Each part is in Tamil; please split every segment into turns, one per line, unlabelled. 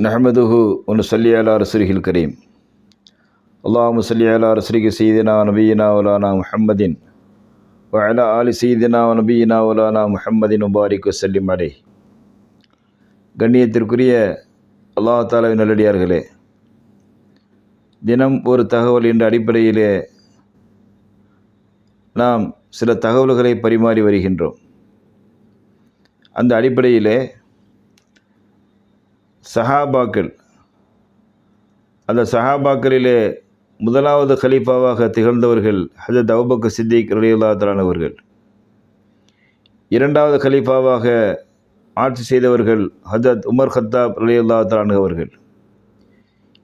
நஹமதுஹு ஒன்று சொல்லி அலா கரீம் அல்லாஹ் முசல்லி அலா ரசுரிகி சீதினா நபீனா உலானா முஹம்மதின் வயலா ஆலி சீதினா நபீனா உலானா முஹம்மதின் உபாரிக்கு வசல்லிம் அலை கண்ணியத்திற்குரிய அல்லாஹ் தாலாவின் நல்லடியார்களே தினம் ஒரு தகவல் என்ற அடிப்படையிலே நாம் சில தகவல்களை பரிமாறி வருகின்றோம். அந்த அடிப்படையிலே சஹாபாக்கள். அந்த சஹாபாக்களிலே முதலாவது கலீஃபாவாக திகழ்ந்தவர்கள் ஹஜரத் அவுபக்க சித்திக் ரலியுல்லாத்தலானவர்கள் இரண்டாவது கலீஃபாவாக ஆட்சி செய்தவர்கள் ஹஜரத் உமர் ஹத்தாப் ரலியுல்லாத்தலானவர்கள்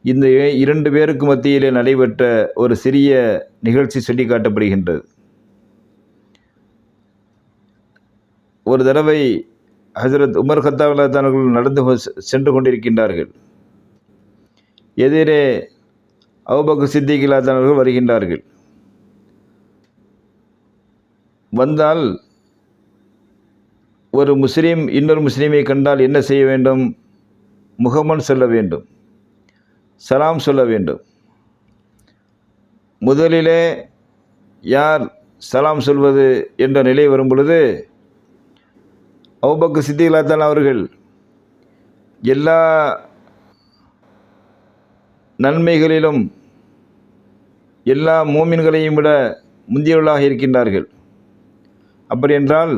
இந்த இரண்டு பேருக்கு மத்தியிலே நடைபெற்ற ஒரு சிறிய நிகழ்ச்சி சுட்டிக்காட்டப்படுகின்றது. காட்டப்படுகின்றது ஒரு தடவை ஹசரத் உமர் ஹத்தாவர்கள் நடந்து சென்று கொண்டிருக்கின்றார்கள். எதிரே அவுபக்கு சித்திகிலாத்தானவர்கள் வருகின்றார்கள். வந்தால் ஒரு முஸ்லீம் இன்னொரு முஸ்லீமை கண்டால் என்ன செய்ய வேண்டும்? முகமன் சொல்ல வேண்டும். சலாம் சொல்ல வேண்டும். முதலிலே யார் சலாம் சொல்வது என்ற நிலை வரும் பொழுது அவுபக்கு சித்திகளாத்தான் அவர்கள் எல்லா நன்மைகளிலும் எல்லா மூமின்களையும் விட முந்தியவர்களாக இருக்கின்றார்கள். அப்படி என்றால்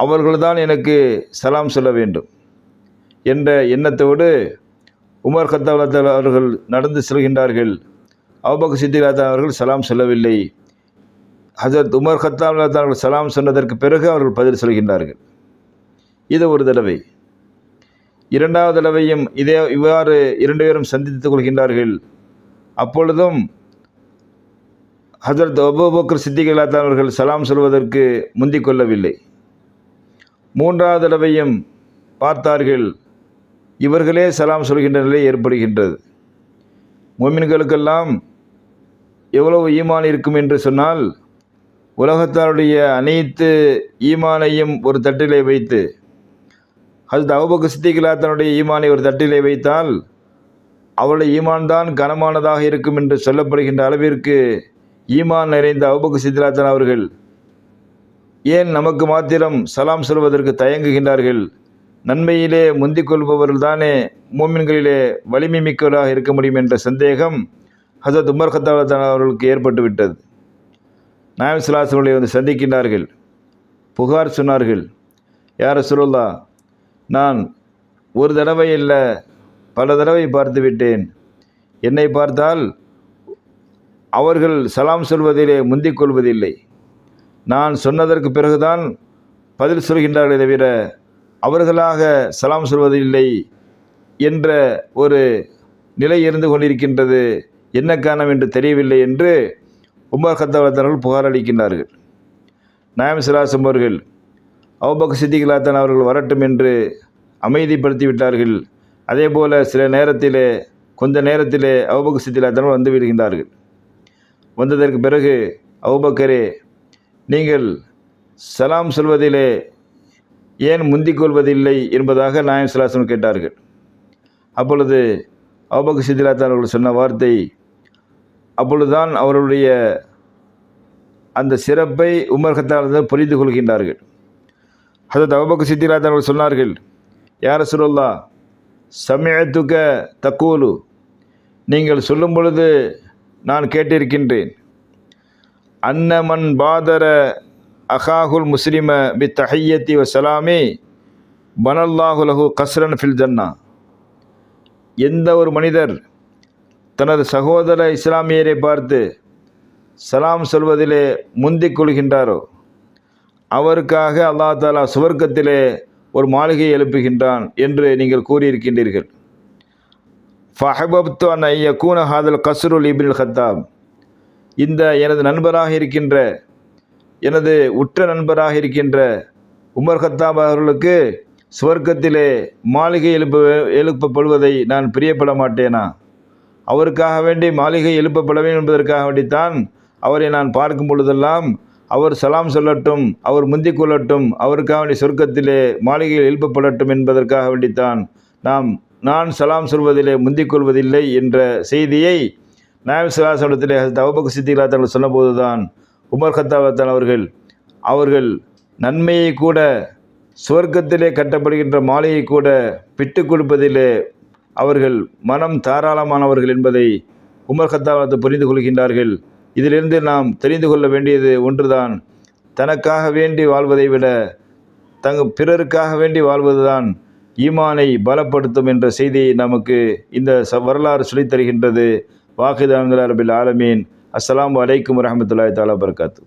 அவர்கள்தான் எனக்கு சலாம் சொல்ல வேண்டும் என்ற எண்ணத்தோடு உமர் கத்தாவலத்தால் அவர்கள் நடந்து செல்கின்றார்கள். அவுபக்கு சித்திகளாத்தான் அவர்கள் சலாம் சொல்லவில்லை. ஹசரத் உமர் கத்தாவலத்தால் அவர்கள் சலாம் சொன்னதற்கு பிறகு அவர்கள் பதில் சொல்கின்றார்கள். இது ஒரு தடவை. இரண்டாவது தடவையும் இதே இவ்வாறு இரண்டு பேரும் சந்தித்துக் கொள்கின்றார்கள். அப்பொழுதும் ஹசரத் அபுபக்கர் சித்திகளாத்தான் அவர்கள் சலாம் சொல்வதற்கு முந்திக் கொள்ளவில்லை. மூன்றாவது தடவையும் பார்த்தார்கள். இவர்களே சலாம் சொல்கின்ற நிலை ஏற்படுகின்றது. மோமின்களுக்கெல்லாம் எவ்வளவு ஈமான் இருக்கும் என்று சொன்னால் உலகத்தாருடைய அனைத்து ஈமானையும் ஒரு தட்டிலே வைத்து ஹசரத் அவுபக்கு சித்திகிலா தன்னுடைய ஈமானை ஒரு தட்டிலே வைத்தால் அவளுடைய ஈமான் தான் கனமானதாக இருக்கும் என்று சொல்லப்படுகின்ற அளவிற்கு ஈமான் நிறைந்த அவுபக்கு சித்திலாத்தன் அவர்கள் ஏன் நமக்கு மாத்திரம் சலாம் சொல்வதற்கு தயங்குகின்றார்கள்? நன்மையிலே முந்திக் கொள்பவர்கள் தானே மூமின்களிலே வலிமை மிக்கவராக இருக்க முடியும் என்ற சந்தேகம் ஹசத் உமர் கத்தாவத்தான் அவர்களுக்கு ஏற்பட்டுவிட்டது. நாயம் சிலாசனுடைய வந்து சந்திக்கின்றார்கள். புகார் சொன்னார்கள். யார சுருல்லா நான் ஒரு தடவை இல்லை பல தடவை பார்த்து விட்டேன். என்னை பார்த்தால் அவர்கள் சலாம் சொல்வதிலே முந்திக் கொள்வதில்லை. நான் சொன்னதற்கு பிறகுதான் பதில் சொல்கின்றார்களே தவிர அவர்களாக சலாம் சொல்வதில்லை என்ற ஒரு நிலை இருந்து கொண்டிருக்கின்றது. என்ன காரணம் என்று தெரியவில்லை என்று உமர் கத்தவர்கள் புகார் அளிக்கின்றார்கள். நாயம் சிலாசம் அவர்கள் அவுபக் சித்திகளாத்தான் அவர்கள் வரட்டும் என்று அமைதிப்படுத்தி விட்டார்கள் அதே போல் சில நேரத்திலே கொஞ்ச நேரத்திலே அவுபக் சித்திகளாத்தான் வந்து விடுகின்றார்கள். வந்ததற்கு பிறகு அவுபக்கரே நீங்கள் சலாம் சொல்வதிலே ஏன் முந்திக் கொள்வதில்லை என்பதாக நாயம் சிலாசன் கேட்டார்கள். அப்பொழுது அவுபக் சித்திலாத்தான் அவர்கள் சொன்ன வார்த்தை அப்பொழுதுதான் அவருடைய அந்த சிறப்பை உமர் புரிந்து கொள்கின்றார்கள். ஹசத் அவபக்கு சித்திராத் அவர்கள் சொன்னார்கள் யார சொல்லா சமயத்துக்க தக்கூலு. நீங்கள் சொல்லும் பொழுது நான் கேட்டிருக்கின்றேன் அன்னமன் பாதர அஹாகுல் முஸ்லிம பி தஹையத்தி வ சலாமி பனல்லாஹுலஹு கஸ்ரன் ஃபில் ஜன்னா. எந்த ஒரு மனிதர் தனது சகோதர இஸ்லாமியரை பார்த்து சலாம் சொல்வதிலே முந்திக் கொள்கின்றாரோ அவருக்காக அல்லா தாலா சுவர்க்கத்திலே ஒரு மாளிகை எழுப்புகின்றான் என்று நீங்கள் கூறியிருக்கின்றீர்கள். ஃபஹபப்து அன் ஐயக்கூன ஹாதல் கசருல் இபின் ஹத்தாப் இந்த எனது நண்பராக இருக்கின்ற எனது உற்ற நண்பராக இருக்கின்ற உமர் ஹத்தாப் அவர்களுக்கு சுவர்க்கத்திலே மாளிகை எழுப்ப எழுப்பப்படுவதை நான் பிரியப்பட மாட்டேனா? அவருக்காக வேண்டி மாளிகை எழுப்பப்பட வேண்டும் என்பதற்காக வேண்டித்தான் அவரை நான் பார்க்கும் பொழுதெல்லாம் அவர் சலாம் சொல்லட்டும் அவர் முந்திக் கொள்ளட்டும் அவருக்காக வேண்டி சொர்க்கத்திலே மாளிகையில் எழுப்பப்படட்டும் என்பதற்காக வேண்டித்தான். நாம் நான் சலாம் சொல்வதிலே முந்திக் கொள்வதில்லை என்ற செய்தியை நாயம் சிலாசனத்திலே தவபக்கு சித்திகளா தங்கள் சொன்னபோது தான் உமர் ஹத்தாவத்தான் அவர்கள் அவர்கள் நன்மையை கூட சுவர்க்கத்திலே கட்டப்படுகின்ற மாலையை கூட பிட்டு கொடுப்பதிலே அவர்கள் மனம் தாராளமானவர்கள் என்பதை உமர் ஹத்தாவத்தை புரிந்து கொள்கின்றார்கள். இதிலிருந்து நாம் தெரிந்து கொள்ள வேண்டியது ஒன்றுதான். தனக்காக வேண்டி வாழ்வதை விட தங்க பிறருக்காக வேண்டி வாழ்வதுதான் ஈமானை பலப்படுத்தும் என்ற செய்தியை நமக்கு இந்த ச வரலாறு சொல்லித் தருகின்றது வாக்குதான்கள் அரபில் ஆலமீன். அஸ்லாம் வலைக்கம் வரஹமத்துல்லாஹி தாலா பர்காத்து